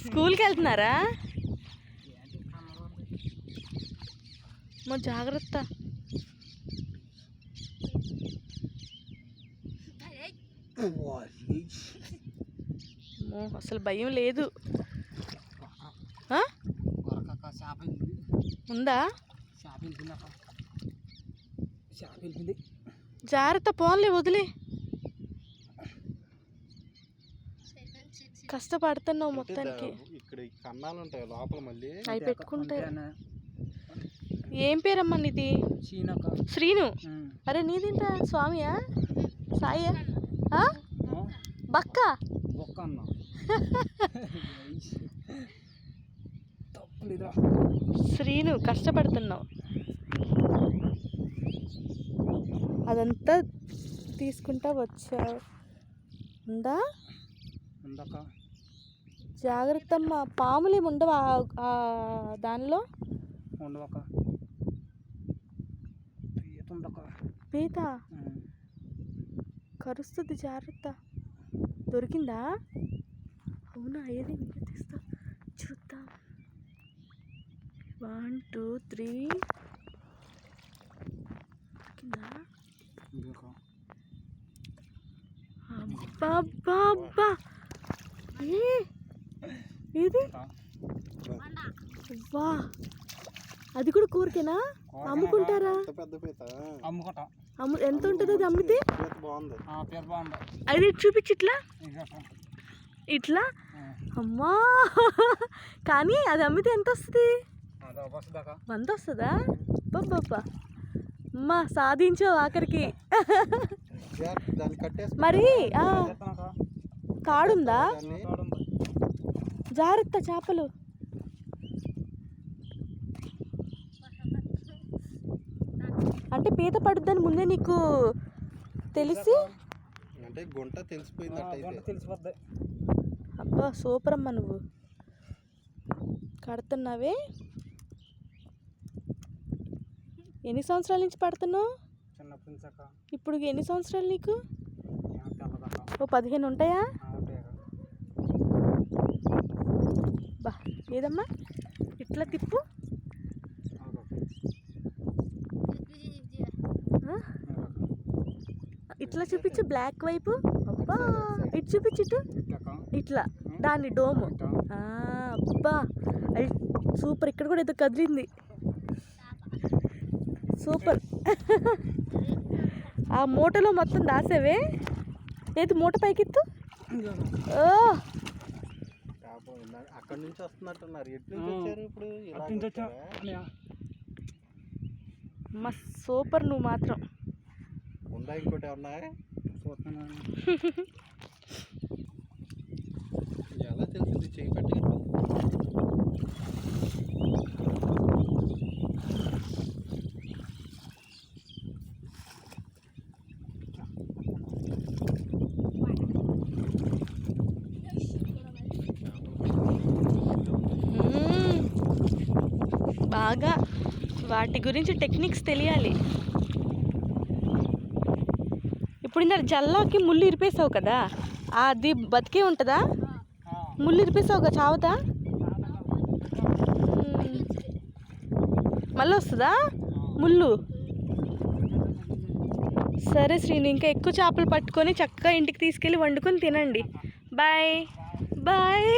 స్కూల్కి వెళ్తున్నారా మా జాగ్రత్త అసలు భయం లేదు. ఉందా? జాగ్రత్త పోన్లే వదిలే. కష్టపడుతున్నావు మొత్తానికి. ఇక్కడ కన్నాలు ఉంటాయి లోపల మళ్ళీ. అవి పెట్టుకుంటే ఏం పేరమ్మా నీది? శ్రీను? అరే నీదేంటా స్వామియా? సాయా? బక్క? బొక్క అన్న. శ్రీను కష్టపడుతున్నావు. అదంతా తీసుకుంటా వచ్చావు. ఉందా? ఉందక్క. జాగ్రత్త అమ్మా పాములు ఏమి ఉండవా? దానిలో? ఉందక్క పీత? కరుస్తుంది జాగ్రత్త. దొరికిందా? అవునా ఏది? తీస్తా. చూద్దాం. One two three. దొరికిందా? అబ్బా అబ్బా అబ్బా ఇది వా అది కూడా కూరకేనా? అమ్ముకుంటారా? ఎంత ఉంటుంది అది అమ్మితే? పీత బాగుంది. ఆ పేరు బాగుంది. అది చూపించి ఇట్లా. ఇట్లా? అమ్మా. కానీ అది అమ్మితే ఎంత వస్తుంది? వంద వస్తుందా? బాబ్బా అమ్మా సాధించావు ఆఖరికి. మరి కాడుందా? జాగ్రత్త చేపలు. అంటే పీత పడుద్దని ముందే నీకు తెలిసి? అంటే గుంట తెలిసిపోయింది అబ్బా సూపర్ అమ్మా నువ్వు. కడుతున్నావే? ఎన్ని సంవత్సరాల నుంచి పడుతున్నావు? ఇప్పుడు ఎన్ని సంవత్సరాలు నీకు? ఓ పదిహేను ఉంటాయా ఆ, ఉంటాయి అక్క బా ఏదమ్మా? ఇట్లా తిప్పు. ఇట్లా చూపించు బ్లాక్ వైపు. అబ్బా! ఇటు చూపించు ఇటు. ఇట్లా. దాన్ని డోము. అబ్బా! అది సూపర్. ఇక్కడ కూడా ఏదో కదిలింది. సూపర్. ఆ మూటలో మొత్తం దాసావే? ఏది మూట పైకిత్తు? ఓ! పాపం అక్కడి నుంచి వస్తున్నట్టున్నారు. ఎటు నుంచి వచ్చారు ఇప్పుడు? ఇలా అటు నుంచి వచ్చా? వచ్చారా? అన్నయ్య. మా సూపర్ నువ్వు మాత్రం. ఉందా ఇంకోటి ఏమన్నా? చూస్తున్నాను బాగా వాటి గురించి టెక్నిక్స్ తెలియాలి. ఇప్పుడు ఇందా జల్లాకి ముళ్ళు ఇరిపేసావు కదా అది బతికే ఉంటుందా? ముళ్ళు ఇరిపేసావు కదా చావుతా? మళ్ళీ వస్తుందా? ముళ్ళు? సరే శ్రీని ఇంకా ఎక్కువ చేపలు పట్టుకొని చక్కగా ఇంటికి తీసుకెళ్ళి వండుకొని తినండి. బాయ్. బాయ్.